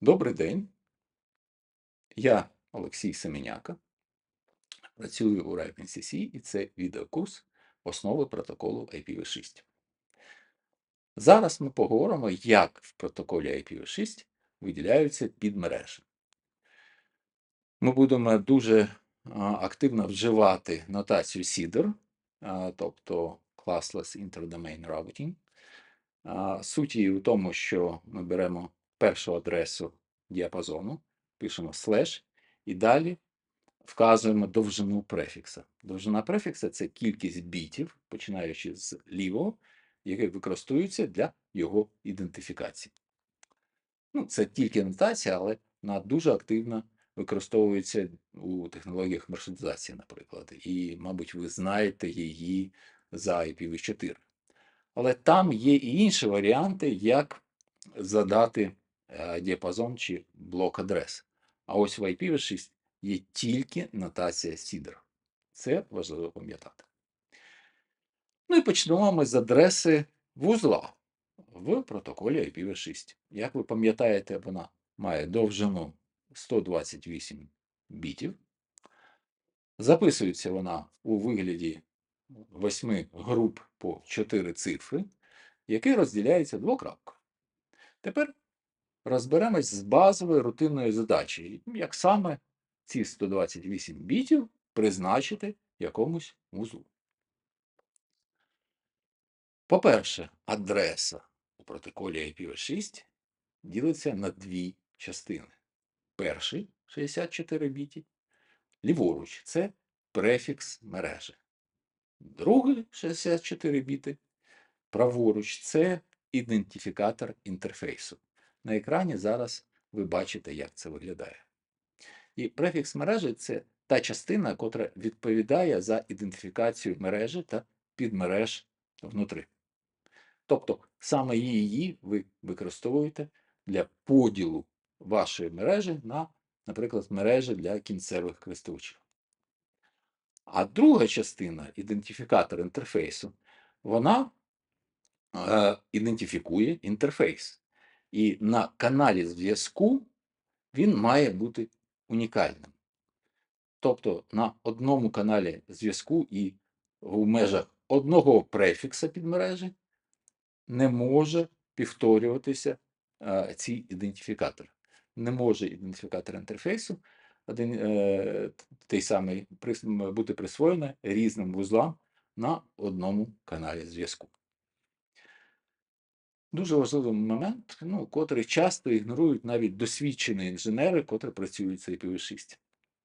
Добрий день. Я Олексій Семеняка. Працюю у RIPE-NCC і це відеокурс Основи протоколу IPv6. Зараз ми поговоримо, як в протоколі IPv6 виділяються підмережі. Ми будемо дуже активно вживати нотацію CIDR, тобто Classless Interdomain Routing. А, Суть її у тому, що ми беремо першу адресу діапазону, пишемо слеш і далі вказуємо довжину префікса. Довжина префікса це кількість бітів, починаючи з лівого, які використовуються для його ідентифікації. Ну, це тільки нотація, але вона дуже активно використовується у технологіях маршрутизації, наприклад. І, мабуть, ви знаєте її за IPv4. Але там є і інші варіанти, як задати діапазон чи блок адрес. А ось в IPv6 є тільки нотація CIDR. Це важливо пам'ятати. Ну і почнемо ми з адреси вузла в протоколі IPv6. Як ви пам'ятаєте, вона має довжину 128 бітів. Записується вона у вигляді восьми груп по 4 цифри, які розділяються двокрапкою. Тепер розберемось з базовою рутинною задачею, як саме ці 128 бітів призначити якомусь вузлу. По-перше, адреса у протоколі IPv6 ділиться на дві частини. Перший 64 біті, ліворуч це префікс мережі. Другий 64 біти, праворуч це ідентифікатор інтерфейсу. На екрані зараз ви бачите, як це виглядає. І префікс мережі це та частина, котра відповідає за ідентифікацію мережі та підмереж внутри. Тобто саме її ви використовуєте для поділу вашої мережі на, наприклад, мережі для кінцевих користувачів. А друга частина ідентифікатор інтерфейсу, вона е, ідентифікує інтерфейс. І на каналі зв'язку він має бути унікальним. Тобто на одному каналі зв'язку і в межах одного префікса підмережі не може повторюватися а, ці ідентифікатори. Не може ідентифікатор інтерфейсу один, е, той самий бути присвоєний різним вузлам на одному каналі зв'язку. Дуже важливий момент, ну, котрий часто ігнорують навіть досвідчені інженери, котрі працюють з IPv6.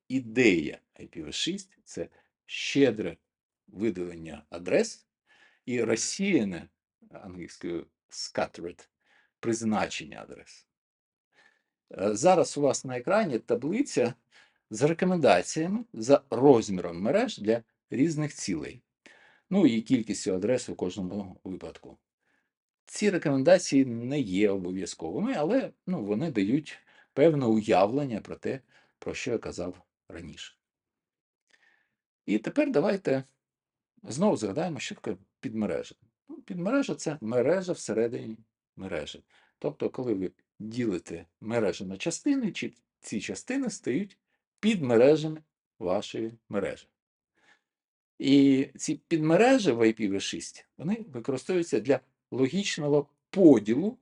Ідея IPv6 це щедре видалення адрес і розсіяне англійською scattered призначення адрес. Е, Зараз у вас на екрані таблиця з рекомендаціями за розміром мереж для різних цілей. Ну і кількістю адрес у кожному випадку. Ці рекомендації не є обов'язковими, але ну, вони дають певне уявлення про те, про що я казав раніше. І тепер давайте знову згадаємо, що таке підмережа. Ну, Підмережа це мережа всередині мережі. Тобто, коли ви ділите мережу на частини, чи ці частини стають підмережами вашої мережі. І ці підмережі в IPv6 вони використовуються для логічного поділу,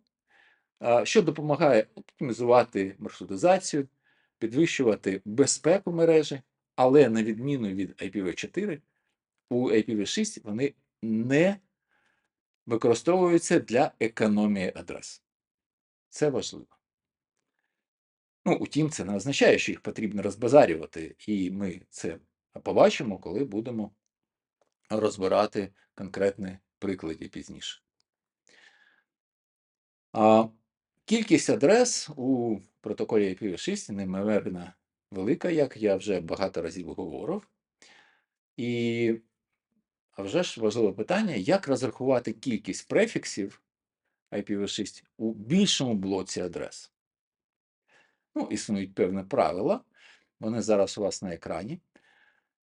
що допомагає оптимізувати маршрутизацію, підвищувати безпеку мережі, але на відміну від IPv4, у IPv6 вони не використовуються для економії адрес. Це важливо. Ну, утім, це не означає, що їх потрібно розбазарювати, і ми це побачимо, коли будемо розбирати конкретні приклади пізніше. Кількість адрес у протоколі IPv6 неймовірно велика, як я вже багато разів говорив. І вже ж важливе питання, як розрахувати кількість префіксів IPv6 у більшому блоці адрес. Ну, існують певні правила, вони зараз у вас на екрані.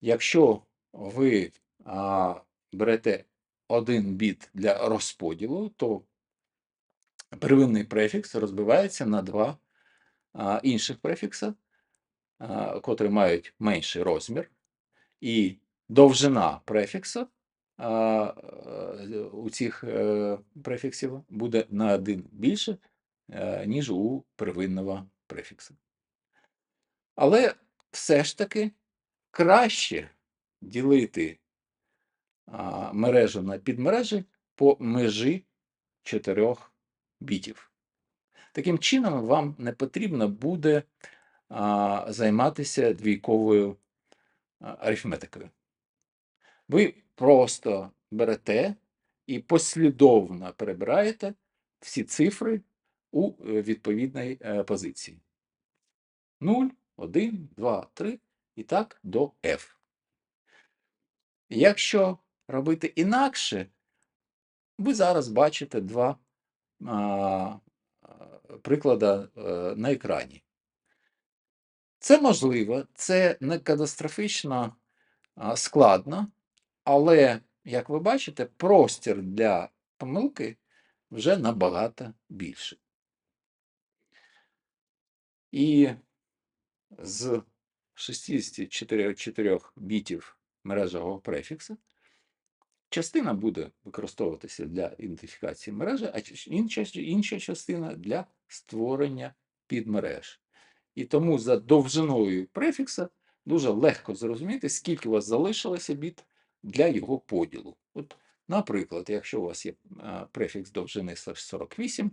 Якщо ви а, берете один біт для розподілу, то первинний префікс розбивається на два а, інших префіксів, а, котрі мають менший розмір, і довжина префіксу а, е, у цих е, префіксів буде на один більше, е, ніж у первинного префіксу. Але все ж таки краще ділити а, мережу на підмережі по межі 4 бітів. Таким чином, вам не потрібно буде а, займатися двійковою арифметикою. Ви просто берете і послідовно перебираєте всі цифри у е, відповідній е, позиції. 0, 1, 2, 3 і так до F. Якщо робити інакше, ви зараз бачите два а, приклади е, на екрані. Це можливо, це не катастрофічно складно, але, як ви бачите, простір для помилки вже набагато більший. І з 64 бітів мережевого префіксу частина буде використовуватися для ідентифікації мережі, а інша, інша частина для створення підмереж. І тому за довжиною префікса дуже легко зрозуміти, скільки у вас залишилося біт для його поділу. От, наприклад, якщо у вас є префікс довжини 48,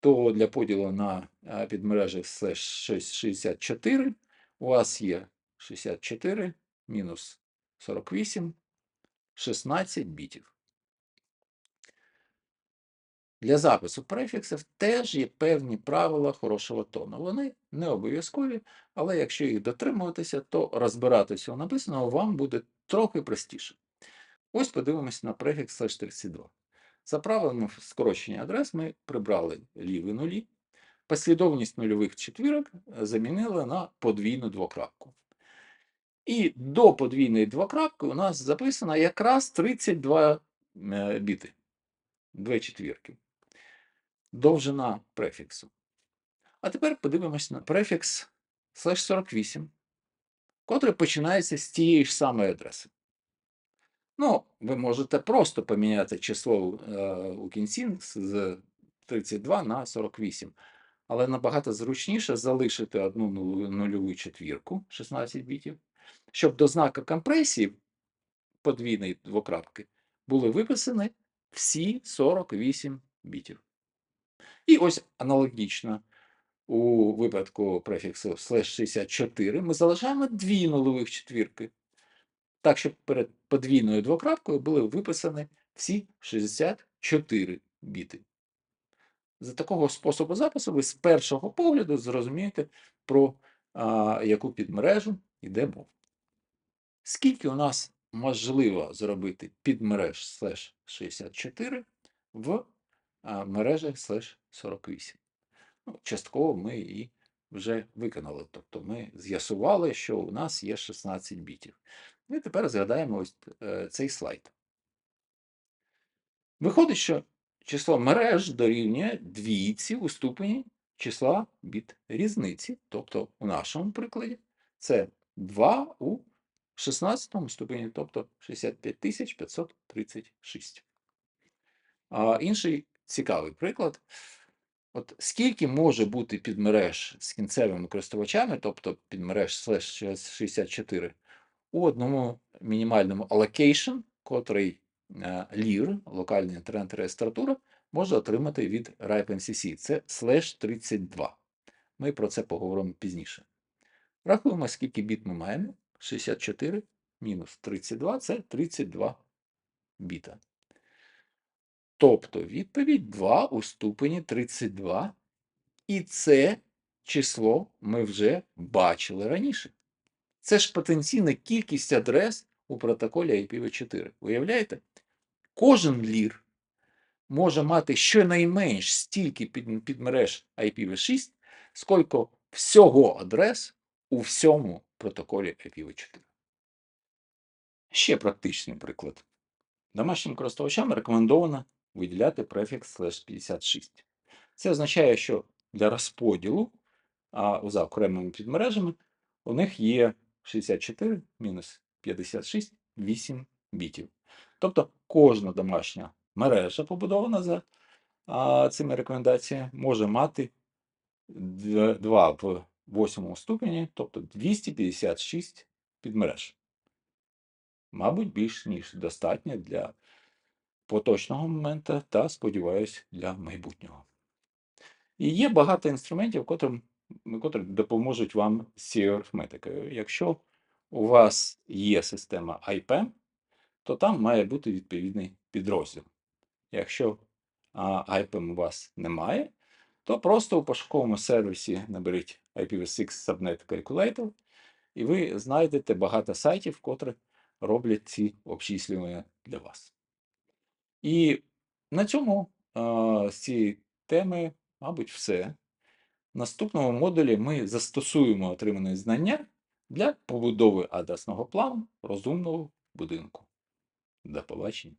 то для поділу на підмережі 64 у вас є 64 мінус 48, 16 бітів. Для запису префіксів теж є певні правила хорошого тону. Вони не обов'язкові, але якщо їх дотримуватися, то розбиратися у написаного вам буде трохи простіше. Ось подивимось на префікс слеш 32. За правилами скорочення адрес ми прибрали ліві нулі. Послідовність нульових четвірок замінили на подвійну двокрапку. І до подвійної двокрапки у нас записано якраз 32 е, біти. Дві четвірки. Довжина префіксу. А тепер подивимось на префікс слеш 48, котрий починається з тієї ж самої адреси. Ну, ви можете просто поміняти число е, у кінці з 32 на 48. Але набагато зручніше залишити одну нульову четвірку 16 бітів, щоб до знака компресії подвійної двокрапки були виписані всі 48 бітів. І ось аналогічно у випадку префіксу слеш 64 ми залишаємо дві нулевих четвірки, так, щоб перед подвійною двокрапкою були виписані всі 64 біти. За такого способу запису ви з першого погляду зрозумієте, про а, яку підмережу йде мова. Скільки у нас можливо зробити підмереж слеш 64 в мережах слеш 48? Ну, частково ми і вже виконали. Тобто ми з'ясували, що у нас є 16 бітів. І тепер згадаємо ось е, цей слайд. Виходить, що число мереж дорівнює двійці у ступені числа біт різниці. Тобто, у нашому прикладі це 2 у 16 ступені, тобто 65536. А інший цікавий приклад. От скільки може бути підмереж з кінцевими користувачами, тобто підмереж слеш 64, у одному мінімальному allocation, котрий е, LIR, локальна інтернет-реєстратура, може отримати від RIPE-NCC. Це слеш 32. Ми про це поговоримо пізніше. Рахуємо, скільки біт ми маємо. 64 мінус 32 це 32 біта. Тобто відповідь 2 у ступені 32. І це число ми вже бачили раніше. Це ж потенційна кількість адрес у протоколі IPv4. Уявляєте? Кожен лір може мати щонайменш стільки під- підмереж IPv6, скільки всього адрес у всьому протоколі IPv4. Ще практичний приклад. Домашнім користувачам рекомендовано виділяти префікс слеш 56. Це означає, що для розподілу а за окремими підмережами у них є 64 мінус 56 8 бітів. Тобто кожна домашня мережа, побудована за а, цими рекомендаціями, може мати 2 в 8 ступені, тобто 256 підмереж. Мабуть, більш ніж достатньо для поточного моменту та, сподіваюся, для майбутнього. І є багато інструментів, котрим, котрі допоможуть вам з цією арифметикою. Якщо у вас є система IPM, то там має бути відповідний підрозділ. Якщо IPM у вас немає, то просто у пошуковому сервісі наберіть IPv6 Subnet Calculator, і ви знайдете багато сайтів, котрі роблять ці обчислювання для вас. І на цьому з цієї теми, мабуть, все. В наступному модулі ми застосуємо отримані знання для побудови адресного плану розумного будинку. До побачення.